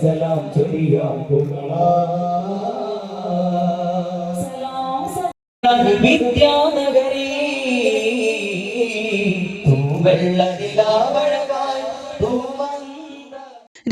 സലാം സലാം വിദ്യാനഗരി. തൂവെള്ളതിലാവഴകാൽ തൂവന്ത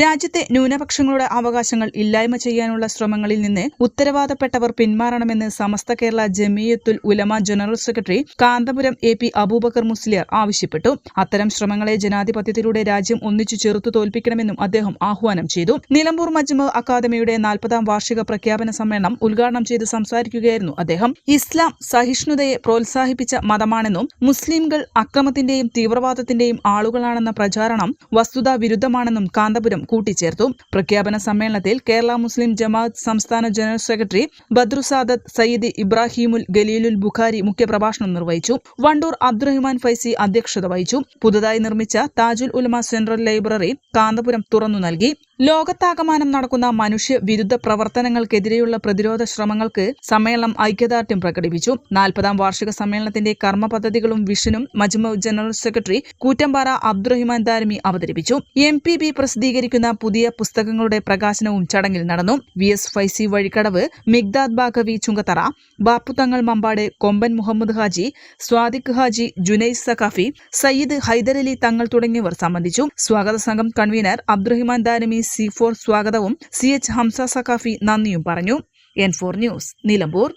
രാജ്യത്തെ ന്യൂനപക്ഷങ്ങളുടെ അവകാശങ്ങൾ ഇല്ലായ്മ ചെയ്യാനുള്ള ശ്രമങ്ങളിൽ നിന്ന് ഉത്തരവാദപ്പെട്ടവർ പിന്മാറണമെന്ന് Samastha Kerala Jamiyyathul Ulama general secretary Kanthapuram A P Aboobacker Musliyar ആവശ്യപ്പെട്ടു. അത്തരം ശ്രമങ്ങളെ ജനാധിപത്യത്തിലൂടെ രാജ്യം ഒന്നിച്ചു ചെറുത്തു തോൽപ്പിക്കണമെന്നും അദ്ദേഹം ആഹ്വാനം ചെയ്തു. നിലമ്പൂർ മജ്മ അക്കാദമിയുടെ നാൽപ്പതാം വാർഷിക പ്രഖ്യാപന സമ്മേളനം ഉദ്ഘാടനം ചെയ്ത് സംസാരിക്കുകയായിരുന്നു അദ്ദേഹം. ഇസ്ലാം സഹിഷ്ണുതയെ പ്രോത്സാഹിപ്പിച്ച മതമാണെന്നും മുസ്ലിംകൾ അക്രമത്തിന്റെയും തീവ്രവാദത്തിന്റെയും ആളുകളാണെന്ന പ്രചാരണം വസ്തുതാ വിരുദ്ധമാണെന്നും കാന്തപുരം കൂട്ടിച്ചേർത്തു. പ്രഖ്യാപന സമ്മേളനത്തിൽ കേരള മുസ്ലിം ജമാഅത്ത് സംസ്ഥാന ജനറൽ സെക്രട്ടറി ബദ്രുസാദത്ത് സയ്യിദ് ഇബ്രാഹിമുൽ ഗലീലുൽ ബുഖാരി മുഖ്യപ്രഭാഷണം നിർവഹിച്ചു. വണ്ടൂർ അബ്ദുറഹ്മാൻ ഫൈസി അധ്യക്ഷത വഹിച്ചു. പുതുതായി നിർമ്മിച്ച താജുൽ ഉലമ സെൻട്രൽ ലൈബ്രറി കാന്തപുരം തുറന്നു നൽകി. ലോകത്താകമാനം നടക്കുന്ന മനുഷ്യ വിരുദ്ധ പ്രവർത്തനങ്ങൾക്കെതിരെയുള്ള പ്രതിരോധ ശ്രമങ്ങൾക്ക് സമ്മേളനം ഐക്യദാർഢ്യം പ്രകടിപ്പിച്ചു. നാൽപ്പതാം വാർഷിക സമ്മേളനത്തിന്റെ കർമ്മ പദ്ധതികളും വിഷനും മജ്മു ജനറൽ സെക്രട്ടറി കൂറ്റമ്പാറ അബ്ദുറഹിമാൻ ദാരിമി അവതരിപ്പിച്ചു. എം പി ബി പ്രസിദ്ധീകരിക്കുന്ന പുതിയ പുസ്തകങ്ങളുടെ പ്രകാശനവും ചടങ്ങിൽ നടന്നു. വി എസ് ഫൈസി വഴിക്കടവ് മിഗ്ദാദ് ബാഗവി ചുങ്കത്തറ ബാപ്പുതങ്ങൾ മമ്പാട് കൊമ്പൻ മുഹമ്മദ് ഹാജി സ്വാദിഖ് ഹാജി ജുനൈസ് സഖാഫി സയ്യിദ് ഹൈദരലി തങ്ങൾ തുടങ്ങിയവർ സംബന്ധിച്ചു. സ്വാഗത സംഘം convener Abdurahiman Darimi C four സ്വാഗതവും സി എച്ച് ഹംസ സഖാഫി നന്ദിയും പറഞ്ഞു. N four news Nilambur.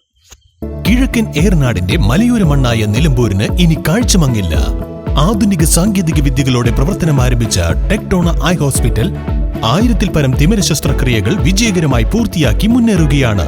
കിഴക്കൻ ഏർനാടിന്റെ മലയോര മണ്ണായ നിലമ്പൂരിന് ഇനി കാഴ്ചമങ്ങില്ല. ആധുനിക സാങ്കേതിക വിദ്യകളോടെ പ്രവർത്തനം ആരംഭിച്ച ടെക്ടോണ ഐ ഹോസ്പിറ്റൽ ആയിരത്തിൽ പരം തിമിര ശസ്ത്രക്രിയകൾ വിജയകരമായി പൂർത്തിയാക്കി മുന്നേറുകയാണ്.